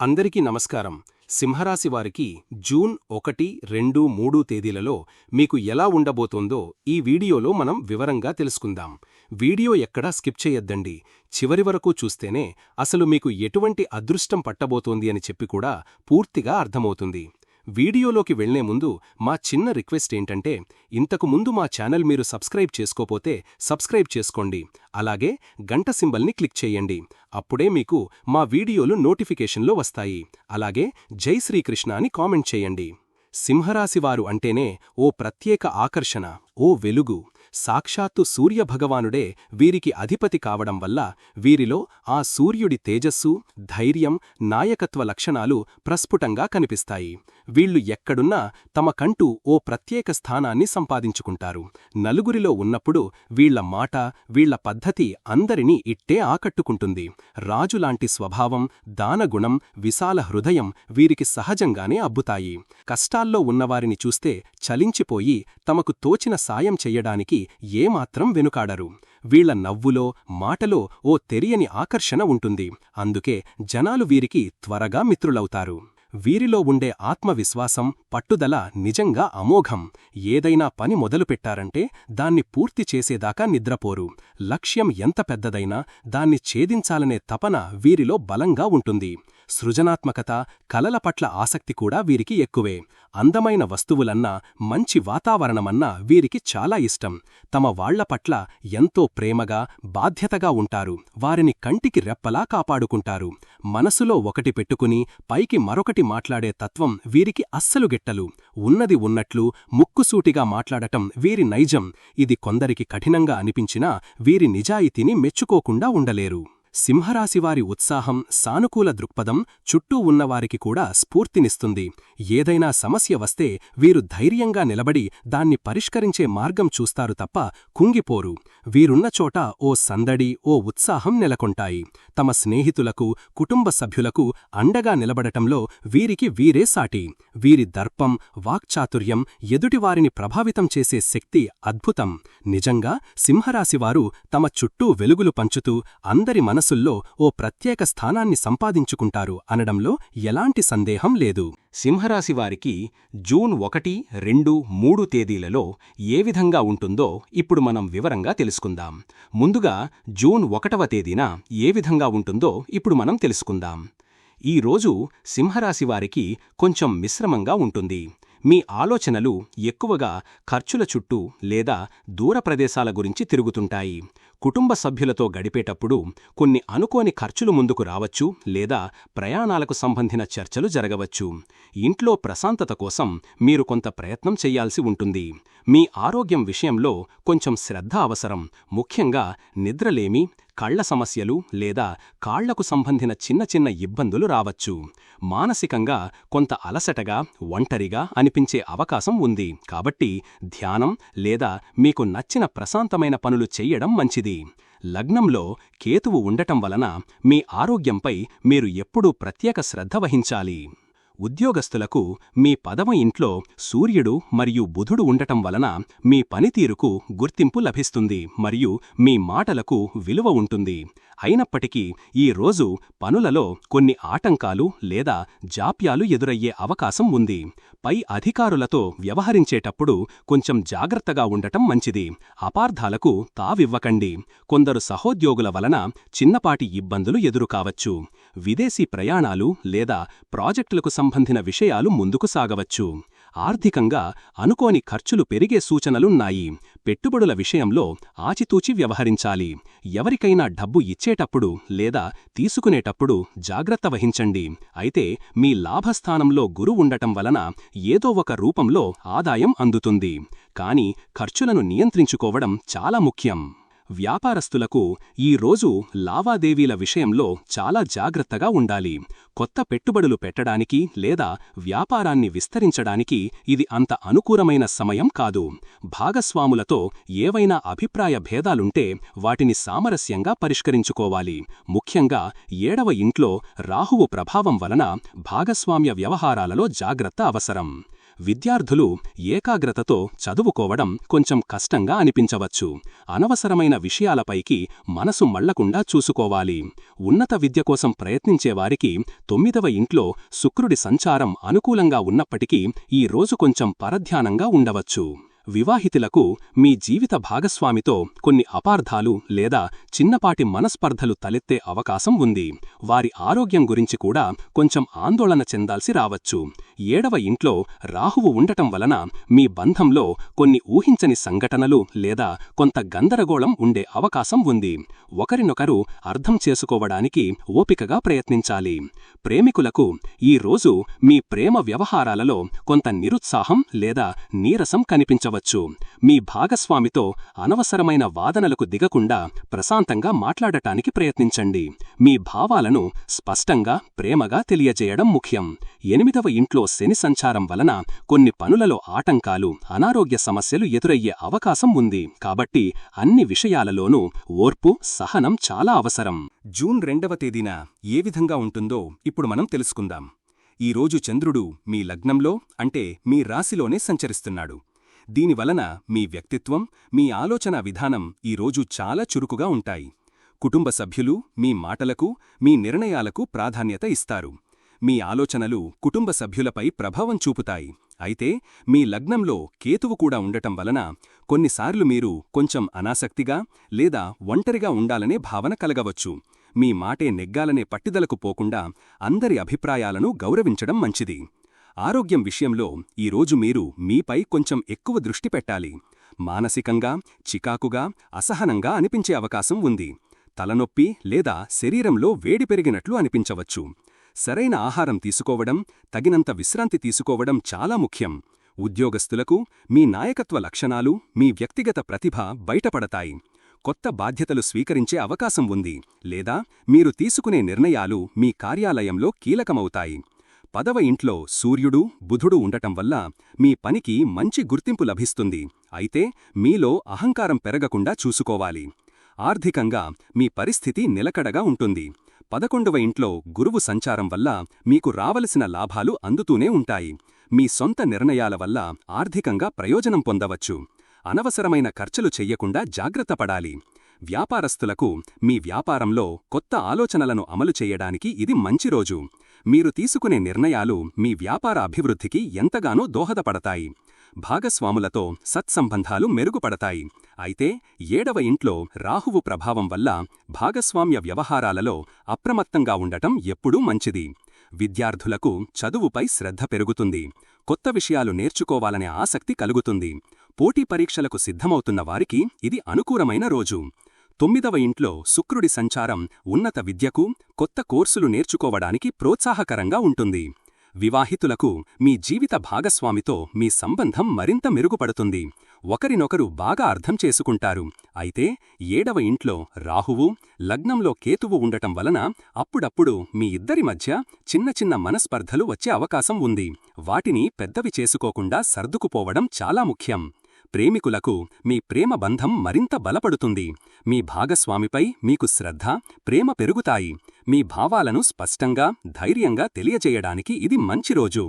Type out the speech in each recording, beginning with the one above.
అందరికీ నమస్కారం. సింహరాశి వారికి జూన్ ఒకటి రెండు మూడు తేదీలలో మీకు ఎలా ఉండబోతోందో ఈ వీడియోలో మనం వివరంగా తెలుసుకుందాం. వీడియో ఎక్కడా స్కిప్ చేయొద్దండి. చివరి వరకు చూస్తేనే అసలు మీకు ఎటువంటి అదృష్టం పట్టబోతోంది అని చెప్పి కూడా పూర్తిగా అర్థమవుతుంది. వీడియోలోకి వెళ్ళే ముందు మా చిన్న రిక్వెస్ట్ ఏంటంటే ఇంతకు ముందు మా ఛానల్ మీరు సబ్స్క్రైబ్ చేసుకోపోతే సబ్స్క్రైబ్ చేసుకోండి. అలాగే గంట సింబల్ని క్లిక్ చేయండి. అప్పుడే మీకు మా వీడియోలు నోటిఫికేషన్లో వస్తాయి. అలాగే జై శ్రీకృష్ణ అని కామెంట్ చేయండి. సింహరాశివారు అంటేనే ఓ ప్రత్యేక ఆకర్షణ ఓ వెలుగు. సాక్షాత్తు సూర్యభగవానుడే వీరికి అధిపతి కావడం వల్ల వీరిలో ఆ సూర్యుడి తేజస్సు ధైర్యం నాయకత్వ లక్షణాలు ప్రస్ఫుటంగా కనిపిస్తాయి. వీళ్ళు ఎక్కడున్నా తమకంటూ ఓ ప్రత్యేక స్థానాన్ని సంపాదించుకుంటారు. నలుగురిలో ఉన్నప్పుడు వీళ్ళ మాట వీళ్ళ పద్ధతి అందరినీ ఇట్టే ఆకట్టుకుంటుంది. రాజులాంటి స్వభావం దానగుణం విశాల హృదయం వీరికి సహజంగానే అబ్బుతాయి. కష్టాల్లో ఉన్నవారిని చూస్తే చలించిపోయి తమకు తోచిన సాయం చెయ్యడానికి ఏమాత్రం వెనుకాడరు. వీళ్ళ నవ్వులో మాటలో ఓ తెలియని ఆకర్షణ ఉంటుంది. అందుకే జనాలు వీరికి త్వరగా మిత్రులవుతారు. వీరిలో ఉండే ఆత్మవిశ్వాసం పట్టుదల నిజంగా అమోఘం. ఏదైనా పని మొదలుపెట్టారంటే దాన్ని పూర్తి చేసేదాకా నిద్రపోరు. లక్ష్యం ఎంత పెద్దదైనా దాన్ని ఛేదించాలనే తపన వీరిలో బలంగా ఉంటుంది. సృజనాత్మకత కలల పట్ల ఆసక్తి కూడా వీరికి ఎక్కువే. అందమైన వస్తువులన్నా మంచి వాతావరణమన్నా వీరికి చాలా ఇష్టం. తమ వాళ్ళ పట్ల ఎంతో ప్రేమగా బాధ్యతగా ఉంటారు. వారిని కంటికి రెప్పలా కాపాడుకుంటారు. మనసులో ఒకటి పెట్టుకుని పైకి మరొకటి మాట్లాడే తత్వం వీరికి అస్సలు గిట్టలు ఉన్నది ఉన్నట్లు ముక్కుసూటిగా మాట్లాడటం వీరి నైజం. ఇది కొందరికి కఠినంగా అనిపించినా వీరి నిజాయితీని మెచ్చుకోకుండా ఉండలేరు. సింహరాశివారి ఉత్సాహం సానుకూల దృక్పథం చుట్టూ ఉన్నవారికి కూడా స్ఫూర్తినిస్తుంది. ఏదైనా సమస్య వస్తే వీరు ధైర్యంగా నిలబడి దాన్ని పరిష్కరించే మార్గం చూస్తారు తప్ప కుంగిపోరు. వీరున్న చోట ఓ సందడి ఓ ఉత్సాహం నెలకొంటాయి. తమ స్నేహితులకు కుటుంబ సభ్యులకు అండగా నిలబడటంలో వీరికి వీరే సాటి. వీరి దర్పం వాక్చాతుర్యం ఎదుటివారిని ప్రభావితం చేసే శక్తి అద్భుతం. నిజంగా సింహరాశివారు తమ చుట్టూ వెలుగులు పంచుతూ అందరి మనసుల్లో ఓ ప్రత్యేక స్థానాన్ని సంపాదించుకుంటారు అనడంలో ఎలాంటి సందేహం లేదు. సింహరాశివారికి జూన్ ఒకటి రెండు మూడు తేదీలలో ఏ విధంగా ఉంటుందో ఇప్పుడు మనం వివరంగా తెలుసుకుందాం. ముందుగా జూన్ ఒకటవ తేదీన ఏ విధంగా ఉంటుందో ఇప్పుడు మనం తెలుసుకుందాం. ఈ రోజు సింహరాశివారికి కొంచెం మిశ్రమంగా ఉంటుంది. మీ ఆలోచనలు ఎక్కువగా ఖర్చుల చుట్టూ లేదా దూర ప్రదేశాల గురించి తిరుగుతుంటాయి. కుటుంబ సభ్యులతో గడిపేటప్పుడు కొన్ని అనుకోని ఖర్చులు ముందుకు రావచ్చు లేదా ప్రయాణాలకు సంబంధిన చర్చలు జరగవచ్చు. ఇంట్లో ప్రశాంతత కోసం మీరు కొంత ప్రయత్నం చెయ్యాల్సి ఉంటుంది. మీ ఆరోగ్యం విషయంలో కొంచెం శ్రద్ధ అవసరం. ముఖ్యంగా నిద్రలేమి కళ్ళ సమస్యలు లేదా కాళ్ళకు సంబంధిన చిన్న చిన్న ఇబ్బందులు రావచ్చు. మానసికంగా కొంత అలసటగా ఒంటరిగా అనిపించే అవకాశం ఉంది. కాబట్టి ధ్యానం లేదా మీకు నచ్చిన ప్రశాంతమైన పనులు చెయ్యడం మంచిది. లగ్నంలో కేతువు ఉండటం వలన మీ ఆరోగ్యంపై మీరు ఎప్పుడూ ప్రత్యేక శ్రద్ధ వహించాలి. ఉద్యోగస్తులకు మీ పదవ ఇంట్లో సూర్యుడు మరియు బుధుడు ఉండటం వలన మీ పనితీరుకు గుర్తింపు లభిస్తుంది మరియు మీ మాటలకు విలువ ఉంటుంది. అయినప్పటికీ ఈ రోజు పనులలో కొన్ని ఆటంకాలు లేదా జాప్యాలు ఎదురయ్యే అవకాశం ఉంది. పై అధికారులతో వ్యవహరించేటప్పుడు కొంచెం జాగ్రత్తగా ఉండటం మంచిది. అపార్థాలకు తావివ్వకండి. కొందరు సహోద్యోగుల వలన చిన్నపాటి ఇబ్బందులు ఎదురుకావచ్చు. విదేశీ ప్రయాణాలు లేదా ప్రాజెక్టులకు సంబంధిన విషయాలు ముందుకు సాగవచ్చు. ఆర్థికంగా అనుకోని ఖర్చులు పెరిగే సూచనలున్నాయి. పెట్టుబడుల విషయంలో ఆచితూచి వ్యవహరించాలి. ఎవరికైనా డబ్బు ఇచ్చేటప్పుడు లేదా తీసుకునేటప్పుడు జాగ్రత్త వహించండి. అయితే మీ లాభస్థానంలో గురు ఉండటం వలన ఏదో ఒక రూపంలో ఆదాయం అందుతుంది. కాని ఖర్చులను నియంత్రించుకోవడం చాలా ముఖ్యం. వ్యాపారస్తులకు ఈ రోజు లావాదేవీల విషయంలో చాలా జాగ్రత్తగా ఉండాలి. కొత్త పెట్టుబడులు పెట్టడానికి లేదా వ్యాపారాన్ని విస్తరించడానికి ఇది అంత అనుకూలమైన సమయం కాదు. భాగస్వాములతో ఏవైనా అభిప్రాయ భేదాలుంటే వాటిని సామరస్యంగా పరిష్కరించుకోవాలి. ముఖ్యంగా ఏడవ ఇంట్లో రాహువు ప్రభావం వలన భాగస్వామ్య వ్యవహారాలలో జాగ్రత్త అవసరం. విద్యార్థులు ఏకాగ్రతతో చదువుకోవడం కొంచెం కష్టంగా అనిపించవచ్చు. అనవసరమైన విషయాలపైకి మనసు మళ్ళకుండా చూసుకోవాలి. ఉన్నత విద్య కోసం ప్రయత్నించేవారికి తొమ్మిదవ ఇంట్లో శుక్రుడి సంచారం అనుకూలంగా ఉన్నప్పటికీ ఈ రోజు కొంచెం పరధ్యానంగా ఉండవచ్చు. వివాహితులకు మీ జీవిత భాగస్వామితో కొన్ని అపార్థాలు లేదా చిన్నపాటి మనస్పర్ధలు తలెత్తే అవకాశం ఉంది. వారి ఆరోగ్యం గురించి కూడా కొంచెం ఆందోళన చెందాల్సి రావచ్చు. ఏడవ ఇంట్లో రాహువు ఉండటం వలన మీ బంధంలో కొన్ని ఊహించని సంఘటనలు లేదా కొంత గందరగోళం ఉండే అవకాశం ఉంది. ఒకరినొకరు అర్థం చేసుకోవడానికి ఓపికగా ప్రయత్నించాలి. ప్రేమికులకు ఈ రోజు మీ ప్రేమ వ్యవహారాలలో కొంత నిరుత్సాహం లేదా నీరసం కనిపించవచ్చు. మీ భాగస్వామితో అనవసరమైన వాదనలకు దిగకుండా ప్రశాంతంగా మాట్లాడటానికి ప్రయత్నించండి. మీ భావాలను స్పష్టంగా ప్రేమగా తెలియజేయడం ముఖ్యం. ఎనిమిదవ ఇంట్లో శని సంచారం వలన కొన్ని పనులలో ఆటంకాలు అనారోగ్య సమస్యలు ఎదురయ్యే అవకాశం ఉంది. కాబట్టి అన్ని విషయాలలోనూ ఓర్పు సహనం చాలా అవసరం. జూన్ రెండవ తేదీన ఏ విధంగా ఉంటుందో ఇప్పుడు మనం తెలుసుకుందాం. ఈరోజు చంద్రుడు మీ లగ్నంలో అంటే మీ రాశిలోనే సంచరిస్తున్నాడు. దీనివలన మీ వ్యక్తిత్వం మీ ఆలోచనా విధానం ఈరోజు చాలా చురుకుగా ఉంటాయి. కుటుంబ సభ్యులు మీ మాటలకు మీ నిర్ణయాలకు ప్రాధాన్యత ఇస్తారు. మీ ఆలోచనలు కుటుంబ సభ్యులపై ప్రభావం చూపుతాయి. అయితే మీ లగ్నంలో కేతువు కూడా ఉండటం వలన కొన్నిసార్లు మీరు కొంచెం అనాసక్తిగా లేదా ఒంటరిగా ఉండాలనే భావన కలగవచ్చు. మీ మాటే నెగ్గాలనే పట్టుదలకు పోకుండా అందరి అభిప్రాయాలను గౌరవించడం మంచిది. ఆరోగ్యం విషయంలో ఈరోజు మీరు మీపై కొంచెం ఎక్కువ దృష్టి పెట్టాలి. మానసికంగా చికాకుగా అసహనంగా అనిపించే అవకాశం ఉంది. తలనొప్పి లేదా శరీరంలో వేడి పెరిగినట్లు అనిపించవచ్చు. సరైన ఆహారం తీసుకోవడం తగినంత విశ్రాంతి తీసుకోవడం చాలా ముఖ్యం. ఉద్యోగస్తులకు మీ నాయకత్వ లక్షణాలు మీ వ్యక్తిగత ప్రతిభ బయటపడతాయి. కొత్త బాధ్యతలు స్వీకరించే అవకాశం ఉంది. లేదా మీరు తీసుకునే నిర్ణయాలు మీ కార్యాలయంలో కీలకమవుతాయి. పదవ ఇంట్లో సూర్యుడు బుధుడు ఉండటం వల్ల మీ పనికి మంచి గుర్తింపు లభిస్తుంది. అయితే మీలో అహంకారం పెరగకుండా చూసుకోవాలి. ఆర్థికంగా మీ పరిస్థితి నిలకడగా ఉంటుంది. పదకొండవ ఇంట్లో గురువు సంచారం వల్ల మీకు రావలసిన లాభాలు అందుతూనే ఉంటాయి. మీ సొంత నిర్ణయాల వల్ల ఆర్థికంగా ప్రయోజనం పొందవచ్చు. అనవసరమైన ఖర్చులు చెయ్యకుండా జాగ్రత్తపడాలి వ్యాపారస్తులకు మీ వ్యాపారంలో కొత్త ఆలోచనలను అమలు చేయడానికి ఇది మంచి రోజు. మీరు తీసుకునే నిర్ణయాలు మీ వ్యాపార అభివృద్ధికి ఎంతగానో దోహదపడతాయి. భాగస్వాములతో సత్సంబంధాలు మెరుగుపడతాయి. అయితే ఏడవ ఇంట్లో రాహువు ప్రభావం వల్ల భాగస్వామ్య వ్యవహారాలలో అప్రమత్తంగా ఉండటం ఎప్పుడూ మంచిది. విద్యార్థులకు చదువుపై శ్రద్ధ పెరుగుతుంది. కొత్త విషయాలు నేర్చుకోవాలనే ఆసక్తి కలుగుతుంది. పోటీ పరీక్షలకు సిద్ధమవుతున్న వారికి ఇది అనుకూలమైన రోజు. తొమ్మిదవ ఇంట్లో శుక్రుడి సంచారం ఉన్నత విద్యకు కొత్త కోర్సులు నేర్చుకోవడానికి ప్రోత్సాహకరంగా ఉంటుంది. వివాహితులకు మీ జీవిత భాగస్వామితో మీ సంబంధం మరింత మెరుగుపడుతుంది. ఒకరినొకరు బాగా అర్థం చేసుకుంటారు. అయితే ఏడవ ఇంట్లో రాహువు లగ్నంలో కేతువు ఉండటం వలన అప్పుడప్పుడు మీ ఇద్దరి మధ్య చిన్న చిన్న మనస్పర్ధలు వచ్చే అవకాశం ఉంది. వాటిని పెద్దవి చేసుకోకుండా సర్దుకుపోవడం చాలా ముఖ్యం. ప్రేమికులకు మీ ప్రేమ బంధం మరింత బలపడుతుంది. మీ భాగస్వామిపై మీకు శ్రద్ధ ప్రేమ పెరుగుతాయి. మీ భావాలను స్పష్టంగా ధైర్యంగా తెలియజేయడానికి ఇది మంచి రోజు.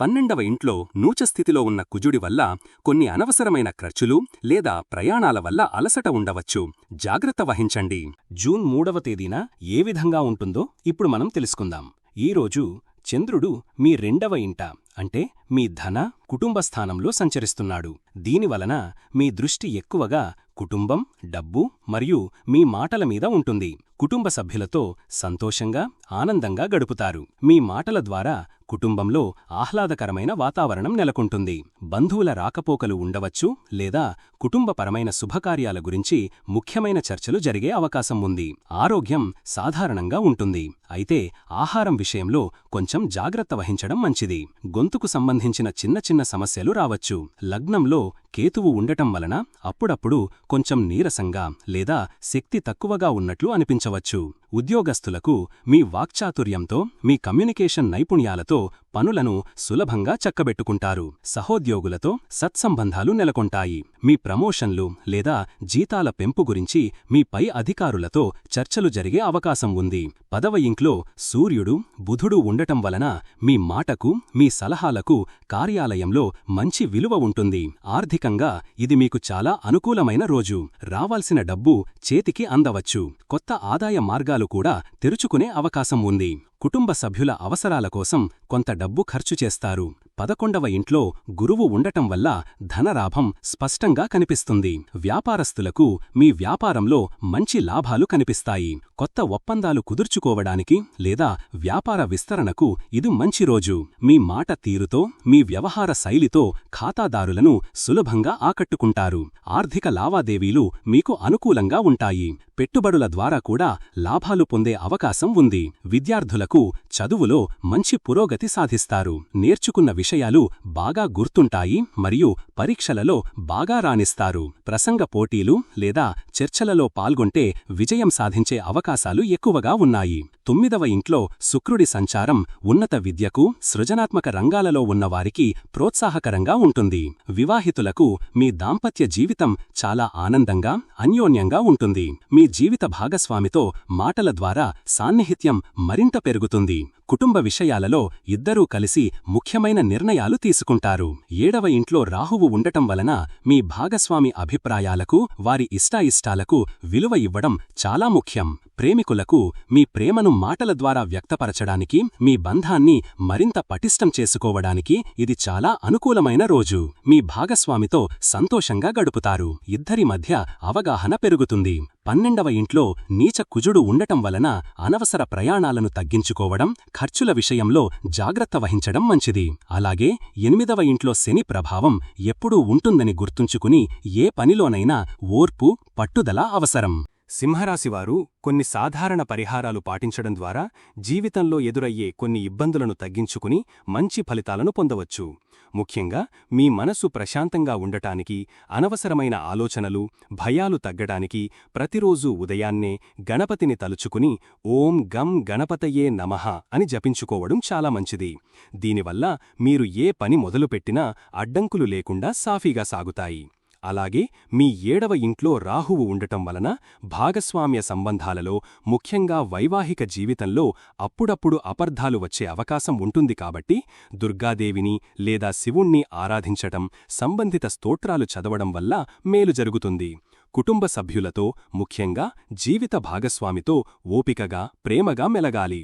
పన్నెండవ ఇంట్లో నూచస్థితిలో ఉన్న కుజుడి వల్ల కొన్ని అనవసరమైన ఖర్చులు లేదా ప్రయాణాల వల్ల అలసట ఉండవచ్చు. జాగ్రత్త వహించండి. జూన్ మూడవ తేదీన ఏ విధంగా ఉంటుందో ఇప్పుడు మనం తెలుసుకుందాం. ఈరోజు చంద్రుడు మీ రెండవ ఇంట అంటే మీ ధన కుటుంబ స్థానంలో సంచరిస్తున్నాడు. దీనివలన మీ దృష్టి ఎక్కువగా కుటుంబం డబ్బు మరియు మీ మాటల మీద ఉంటుంది. కుటుంబ సభ్యులతో సంతోషంగా ఆనందంగా గడుపుతారు. మీ మాటల ద్వారా కుటుంబంలో ఆహ్లాదకరమైన వాతావరణం నెలకొంటుంది. బంధువుల రాకపోకలు ఉండవచ్చు లేదా కుటుంబపరమైన శుభకార్యాల గురించి ముఖ్యమైన చర్చలు జరిగే అవకాశం ఉంది. ఆరోగ్యం సాధారణంగా ఉంటుంది. అయితే ఆహారం విషయంలో కొంచెం జాగ్రత్త వహించడం మంచిది. గొంతుకు సంబంధించిన చిన్న చిన్న సమస్యలు రావచ్చు. లగ్నంలో కేతువు ఉండటం వలన అప్పుడప్పుడు కొంచెం నీరసంగా లేదా శక్తి తక్కువగా ఉన్నట్లు అనిపించవచ్చు. ఉద్యోగస్తులకు మీ వాక్చాతుర్యంతో మీ కమ్యూనికేషన్ నైపుణ్యాలతో పనులను సులభంగా చక్కబెట్టుకుంటారు. సహోద్యోగులతో సత్సంబంధాలు నెలకొంటాయి. మీ ప్రమోషన్లు లేదా జీతాల పెంపు గురించి మీ పై అధికారులతో చర్చలు జరిగే అవకాశం ఉంది. పదవ ఇంట్లో సూర్యుడు బుధుడు ఉండటం వలన మీ మాటకు మీ సలహాలకు కార్యాలయంలో మంచి విలువ ఉంటుంది. ఆర్థికంగా ఇది మీకు చాలా అనుకూలమైన రోజు. రావాల్సిన డబ్బు చేతికి అందవచ్చు. కొత్త ఆదాయ మార్గాలు కూడా తెరుచుకునే అవకాశం ఉంది. కుటుంబ సభ్యుల అవసరాల కోసం కొంత డబ్బు ఖర్చు చేస్తారు. పదకొండవ ఇంట్లో గురువు ఉండటం వల్ల ధనలాభం స్పష్టంగా కనిపిస్తుంది. వ్యాపారస్తులకు మీ వ్యాపారంలో మంచి లాభాలు కనిపిస్తాయి. కొత్త ఒప్పందాలు కుదుర్చుకోవడానికి లేదా వ్యాపార విస్తరణకు ఇది మంచి రోజు. మీ మాట తీరుతో మీ వ్యవహార శైలితో ఖాతాదారులను సులభంగా ఆకట్టుకుంటారు. ఆర్థిక లావాదేవీలు మీకు అనుకూలంగా ఉంటాయి. పెట్టుబడుల ద్వారా కూడా లాభాలు పొందే అవకాశం ఉంది. విద్యార్థులకు చదువులో మంచి పురోగతి సాధిస్తారు. నేర్చుకున్న విషయాలు బాగా గుర్తుంటాయి మరియు పరీక్షలలో బాగా రాణిస్తారు. ప్రసంగ పోటీలు లేదా చర్చలలో పాల్గొంటే విజయం సాధించే అవకాశాలు ఎక్కువగా ఉన్నాయి. తొమ్మిదవ ఇంట్లో శుక్రుడి సంచారం ఉన్నత విద్యకు సృజనాత్మక రంగాలలో ఉన్నవారికి ప్రోత్సాహకరంగా ఉంటుంది. వివాహితులకు మీ దాంపత్య జీవితం చాలా ఆనందంగా అన్యోన్యంగా ఉంటుంది. మీ జీవిత భాగస్వామితో మాటల ద్వారా సాన్నిహిత్యం మరింత పెరుగుతుంది. కుటుంబ విషయాలలో ఇద్దరూ కలిసి ముఖ్యమైన నిర్ణయాలు తీసుకుంటారు. ఏడవ ఇంట్లో రాహువు ఉండటం వలన మీ భాగస్వామి అభిప్రాయాలకు వారి ఇష్టాయిష్టాలకు విలువ ఇవ్వడం చాలా ముఖ్యం. ప్రేమికులకు మీ ప్రేమను మాటల ద్వారా వ్యక్తపరచడానికి మీ బంధాన్ని మరింత పటిష్టం చేసుకోవడానికి ఇది చాలా అనుకూలమైన రోజు. మీ భాగస్వామితో సంతోషంగా గడుపుతారు. ఇద్దరి మధ్య అవగాహన పెరుగుతుంది. పన్నెండవ ఇంట్లో నీచ కుజుడు ఉండటం వలన అనవసర ప్రయాణాలను తగ్గించుకోవడం ఖర్చుల విషయంలో జాగ్రత్త వహించడం మంచిది. అలాగే ఎనిమిదవ ఇంట్లో శని ప్రభావం ఎప్పుడూ ఉంటుందని గుర్తుంచుకుని ఏ పనిలోనైనా ఓర్పు పట్టుదల అవసరం. సింహరాశివారు కొన్ని సాధారణ పరిహారాలు పాటించడం ద్వారా జీవితంలో ఎదురయ్యే కొన్ని ఇబ్బందులను తగ్గించుకుని మంచి ఫలితాలను పొందవచ్చు. ముఖ్యంగా మీ మనసు ప్రశాంతంగా ఉండటానికి అనవసరమైన ఆలోచనలు భయాలు తగ్గడానికి ప్రతిరోజూ ఉదయాన్నే గణపతిని తలుచుకుని ఓం గం గణపతయే నమః అని జపించుకోవడం చాలా మంచిది. దీనివల్ల మీరు ఏ పని మొదలుపెట్టినా అడ్డంకులు లేకుండా సాఫీగా సాగుతాయి. అలాగే మీ ఏడవ ఇంట్లో రాహువు ఉండటం వలన భాగస్వామ్య సంబంధాలలో ముఖ్యంగా వైవాహిక జీవితంలో అప్పుడప్పుడు అపర్ధాలు వచ్చే అవకాశం ఉంటుంది కాబట్టి దుర్గాదేవిని లేదా శివుణ్ణి ఆరాధించటం సంబంధిత స్తోత్రాలు చదవడం వల్ల మేలు జరుగుతుంది. కుటుంబ సభ్యులతో ముఖ్యంగా జీవిత భాగస్వామితో ఓపికగా ప్రేమగా మెలగాలి.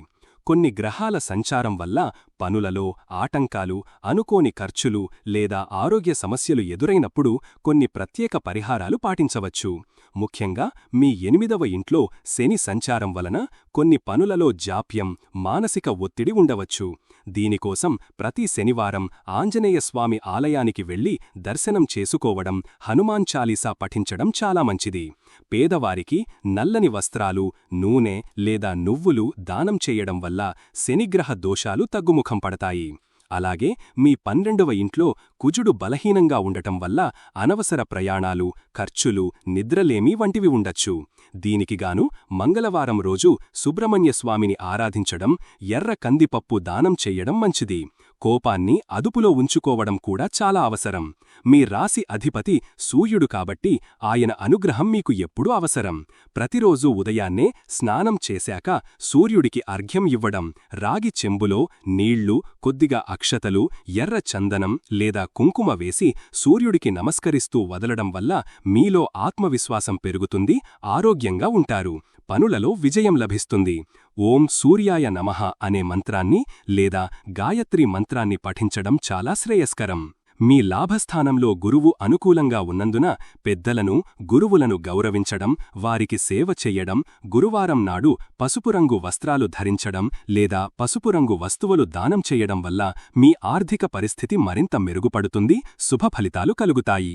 కొన్ని గ్రహాల సంచారం వల్ల పనులలో ఆటంకాలు అనుకోని ఖర్చులు లేదా ఆరోగ్య సమస్యలు ఎదురైనప్పుడు కొన్ని ప్రత్యేక పరిహారాలు పాటించవచ్చు. ముఖ్యంగా మీ ఎనిమిదవ ఇంట్లో శని సంచారం వలన కొన్ని పనులలో జాప్యం మానసిక ఒత్తిడి ఉండవచ్చు. దీనికోసం ప్రతి శనివారం ఆంజనేయస్వామి ఆలయానికి వెళ్ళి దర్శనం చేసుకోవడం హనుమాన్ చాలీసా పఠించడం చాలా మంచిది. పేదవారికి నల్లని వస్త్రాలు నూనె లేదా నువ్వులు దానం చేయడం వల్ల శనిగ్రహ దోషాలు తగ్గుముఖం పడతాయి. అలాగే మీ పన్నెండవ ఇంట్లో కుజుడు బలహీనంగా ఉండటం వల్ల అనవసర ప్రయాణాలు ఖర్చులు నిద్రలేమి వంటివి ఉండొచ్చు. దీనికిగాను మంగళవారం రోజు సుబ్రహ్మణ్యస్వామిని ఆరాధించడం ఎర్ర కందిపప్పు దానం చెయ్యడం మంచిది. కోపాన్ని అదుపులో ఉంచుకోవడం కూడా చాలా అవసరం. మీ రాశి అధిపతి సూర్యుడు కాబట్టి ఆయన అనుగ్రహం మీకు ఎప్పుడూ అవసరం. ప్రతిరోజూ ఉదయాన్నే స్నానం చేశాక సూర్యుడికి అర్ఘ్యం ఇవ్వడం రాగి చెంబులో నీళ్ళు కొద్దిగా అక్షతలు ఎర్ర చందనం లేదా కుంకుమ వేసి సూర్యుడికి నమస్కరిస్తూ వదలడం వల్ల మీలో ఆత్మవిశ్వాసం పెరుగుతుంది ఆరోగ్యంగా ఉంటారు. పనులలో విజయం లభిస్తుంది. ఓం సూర్యాయ నమః అనే మంత్రాన్ని లేదా గాయత్రి మంత్రాన్ని పఠించడం చాలా శ్రేయస్కరం. మీ లాభస్థానంలో గురువు అనుకూలంగా ఉన్నందున పెద్దలను గురువులను గౌరవించడం వారికి సేవ చెయ్యడం గురువారం నాడు పసుపురంగు వస్త్రాలు ధరించడం లేదా పసుపురంగు వస్తువులు దానం చేయడం వల్ల మీ ఆర్థిక పరిస్థితి మరింత మెరుగుపడుతుంది శుభ ఫలితాలు కలుగుతాయి.